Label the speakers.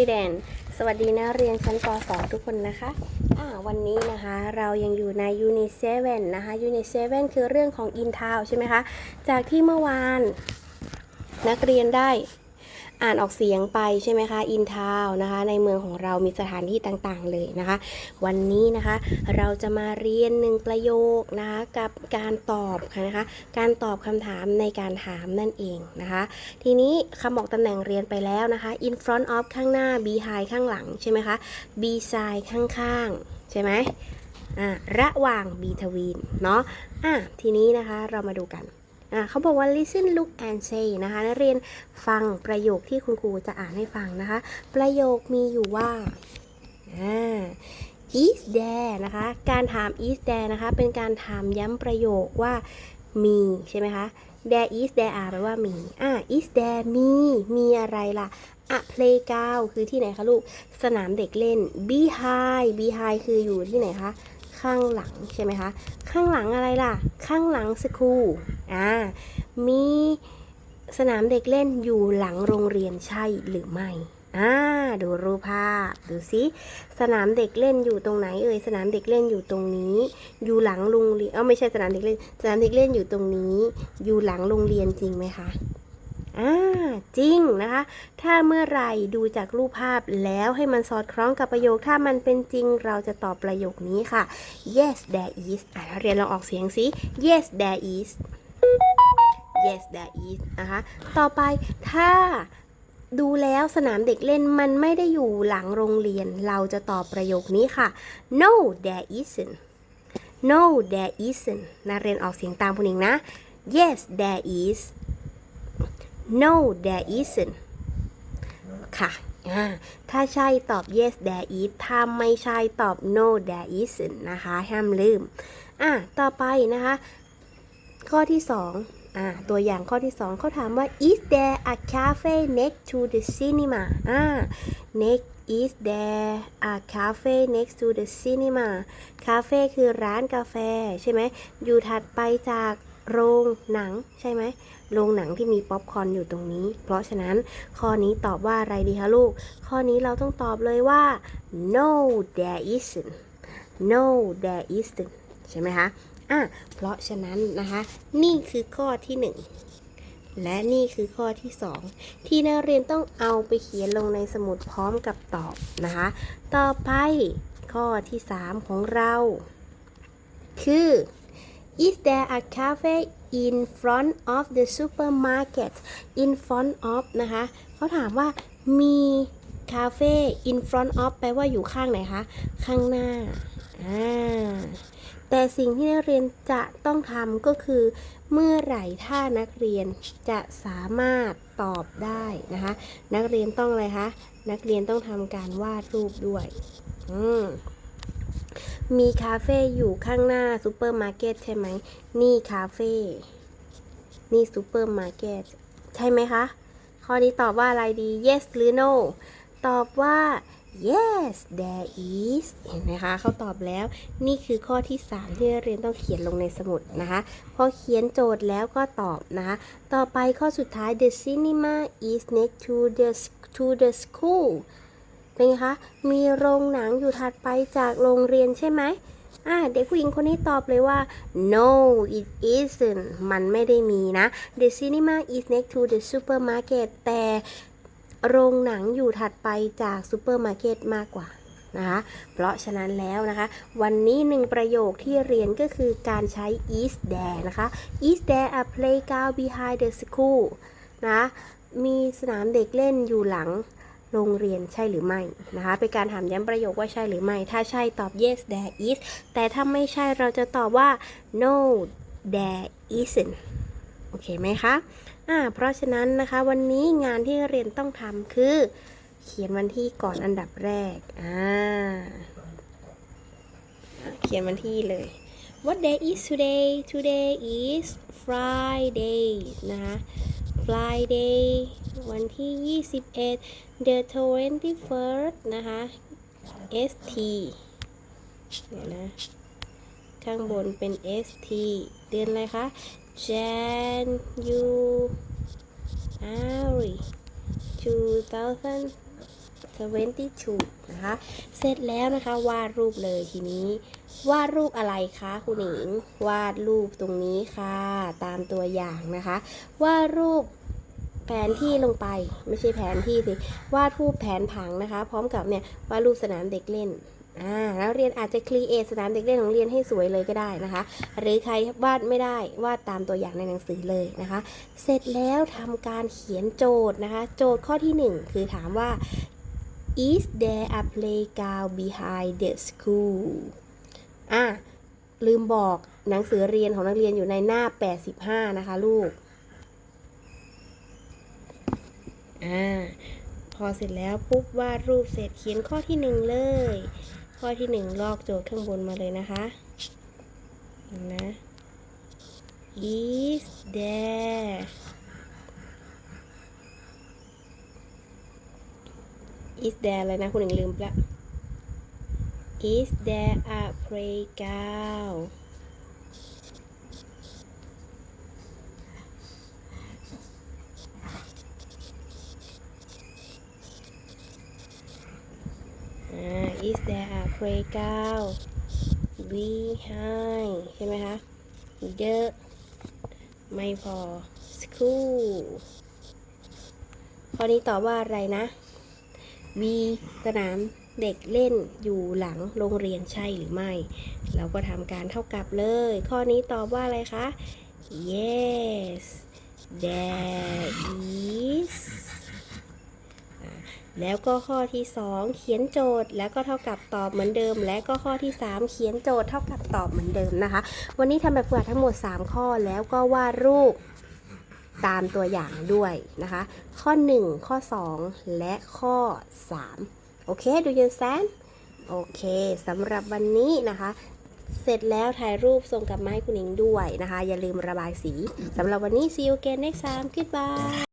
Speaker 1: ดีแดน สวัสดีนักเรียนชั้นป .2 ทุกคนนะคะอ่าวันนี้นะคะเรายังอยู่ในยูนิเซเว่นนะคะยูนิเซเว่นคือเรื่องของอินทาวใช่ไหมคะ จากที่เมื่อวาน นักเรียนได้ อ่านออกเสียงไปใช่ไหมคะ In Town นะคะ ในเมืองของเรามีสถานที่ต่างๆเลยนะคะ วันนี้นะคะเราจะมาเรียนหนึ่งประโยคนะคะกับการตอบค่ะนะคะ การตอบคำถามในการถามนั่นเองนะคะ ทีนี้คำบอกตำแหน่งเรียนไปแล้วนะคะ in front of ข้างหน้า behind ข้างหลังใช่ไหมคะ beside ข้างๆ ใช่ไหมอ่าระหว่าง between เนาะอะทีนี้นะคะเรามาดูกัน เขาบอกว่า listen look and say นะคะนักเรียนฟังประโยคที่คุณครูจะอ่านให้ฟังนะคะ ประโยคมีอยู่ว่า is there นะคะ การถาม is there นะคะ เป็นการถามย้ำประโยคว่ามีใช่ไหมคะ there is there are แปลว่ามี อ่า is there มี มีอะไรล่ะ a playground คือที่ไหนคะลูก สนามเด็กเล่น behind behind คืออยู่ที่ไหนคะ ข้างหลังใช่ไหมคะ ข้างหลังอะไรล่ะ ข้างหลัง school อ่ามีสนามเด็กเล่นอยู่หลังโรงเรียนใช่หรือไม่อ่าดูรูปภาพดูสิสนามเด็กเล่นอยู่ตรงไหนเอ่ยสนามเด็กเล่นอยู่ตรงนี้ อยู่หลังโรงเรียนเอ้าไม่ใช่สนามเด็กเล่น สนามเด็กเล่นอยู่ตรงนี้ อยู่หลังโรงเรียนจริงไหมคะอ่าจริงนะคะ ถ้าเมื่อไหร่ดูจากรูปภาพแล้วให้มันสอดคล้องกับประโยค ถ้ามันเป็นจริงเราจะตอบประโยคนี้ค่ะ yes there is อะเรียนลองออกเสียงสิ yes there is yes there is นะคะ ต่อไปถ้าดูแล้วสนามเด็กเล่นมันไม่ได้อยู่หลังโรงเรียน เราจะตอบประโยคนี้ค่ะ no there isn't no there isn't นักเรียนออกเสียงตามคุณเองนะ yes there is no there isn't ค่ะ ถ้าใช่ตอบ yes there is ถ้าไม่ใช่ตอบ no there isn't นะคะ ห้ามลืม อะ ต่อไปนะคะ ข้อที่สอง อ่าตัวอย่างข้อที่สองเขาถามว่า is there a cafe next to the cinema อ่า next is there a cafe next to the cinema คาเฟ่คือร้านกาแฟใช่ไหม อยู่ถัดไปจากโรงหนังใช่ไหม โรงหนังที่มีป๊อปคอร์นอยู่ตรงนี้ เพราะฉะนั้นข้อนี้ตอบว่าอะไรดีคะลูก ข้อนี้เราต้องตอบเลยว่า no there isn't no there isn't ใช่ไหมคะ อะเพราะฉะนั้นนะคะนี่คือข้อที่หนึ่งและนี่คือข้อที่สองที่นักเรียนต้องเอาไปเขียนลงในสมุดพร้อมกับตอบนะคะ ต่อไปข้อที่สามของเรา คือ Is there a cafe in front of the supermarket in front of นะคะ เขาถามว่ามีคาเฟ่ in front of แปลว่าอยู่ข้างไหนคะ ข้างหน้า อ่า แต่สิ่งที่นักเรียนจะต้องทำก็คือ เมื่อไหร่ถ้านักเรียนจะสามารถตอบได้นะคะ นักเรียนต้องอะไรคะนักเรียนต้องทำการวาดรูปด้วยอืมมีคาเฟ่อยู่ข้างหน้าซูเปอร์มาร์เก็ตใช่ไหมนี่คาเฟ่นี่ซูเปอร์มาร์เก็ตใช่ไหมคะข้อนี้ตอบว่าอะไรดี yes หรือ no ตอบว่า yes there is เห็นไหมคะเขาตอบแล้ว นี่คือข้อที่ 3 ที่เรียนต้องเขียนลงในสมุดนะคะ พอเขียนโจทย์แล้วก็ตอบนะคะ ต่อไปข้อสุดท้าย the cinema is next to the to the school เป็นไงคะ มีโรงหนังอยู่ถัดไปจากโรงเรียนใช่ไหมอ่าเด็กผู้หญิงคนนี้ตอบเลยว่า no it isn't มันไม่ได้มีนะ the cinema is next to the supermarket แต่ โรงหนังอยู่ถัดไปจากซูเปอร์มาร์เก็ตมากกว่านะคะเพราะฉะนั้นแล้วนะคะ วันนี้หนึ่งประโยคที่เรียนก็คือการใช้ is there นะคะ is there a playground behind the school นะมีสนามเด็กเล่นอยู่หลังโรงเรียนใช่หรือไม่นะคะ เป็นการถามย้ำประโยคว่าใช่หรือไม่ ถ้าใช่ตอบ yes there is แต่ถ้าไม่ใช่เราจะตอบว่า no there isn't โอเคไหมคะ อ่าเพราะฉะนั้นนะคะวันนี้งานที่เรียนต้องทำคือ เขียนวันที่ก่อนอันดับแรกอ่าเขียนวันที่เลย What day is today Today is Friday นะคะ Friday วันที่ 21 the 21st นะคะ ST เดี๋ยวนะ ข้างบนเป็น ST เดือนอะไรคะ Jan U Ari 2000 72นะคะ เสร็จแล้วนะคะ วาดรูปเลยทีนี้ วาดรูปอะไรคะคุณหญิง วาดรูปตรงนี้ค่ะ ตามตัวอย่างนะคะ วาดรูปแผนที่ลงไป ไม่ใช่แผนที่สิ วาดรูปแผนผังนะคะ พร้อมกับเนี่ยวาดรูปสนามเด็กเล่น อ่าแล้วเรียนอาจจะครีเอทสนามเด็กเล่นของเรียนให้สวยเลยก็ได้นะคะ หรือใครวาดไม่ได้วาดตามตัวอย่างในหนังสือเลยนะคะ เสร็จแล้วทำการเขียนโจทย์นะคะ โจทย์ข้อที่ 1 คือถามว่า is there a playground behind the school อะลืมบอกหนังสือเรียนของนักเรียนอยู่ในหน้า 85 นะคะลูกอ่าพอเสร็จแล้วปุ๊บวาดรูปเสร็จเขียนข้อที่หนึ่งเลย ข้อที่หนึ่งลอกโจทย์ข้างบนมาเลยนะคะเห็นะ is there is there อะไรนะคุณหนึ่งลืมไปละ is there a playground Ah, is there a playground behind ใช่ไหมคะ the ไม่พอ school ข้อนี้ตอบว่าอะไรนะ B สนามเด็กเล่นอยู่หลังโรงเรียนใช่หรือไม่ เราก็ทำการเท่ากับเลย ข้อนี้ตอบว่าอะไรคะ yes there is แล้วก็ข้อที่ 2 เขียนโจทย์ แล้วก็เท่ากับตอบเหมือนเดิม และก็ข้อที่ 3 เขียนโจทย์เท่ากับตอบเหมือนเดิมนะคะ วันนี้ทำแบบฝึกหัดทั้งหมด 3 ข้อแล้วก็วาดรูปตามตัวอย่างด้วยนะคะ ข้อ 1 ข้อ 2 และข้อ 3 โอเคดูยันแซนโอเคสำหรับวันนี้นะคะ เสร็จแล้วถ่ายรูปส่งกลับมาให้คุณหญิงด้วยนะคะ อย่าลืมระบายสีสำหรับวันนี้ see you again next time goodbye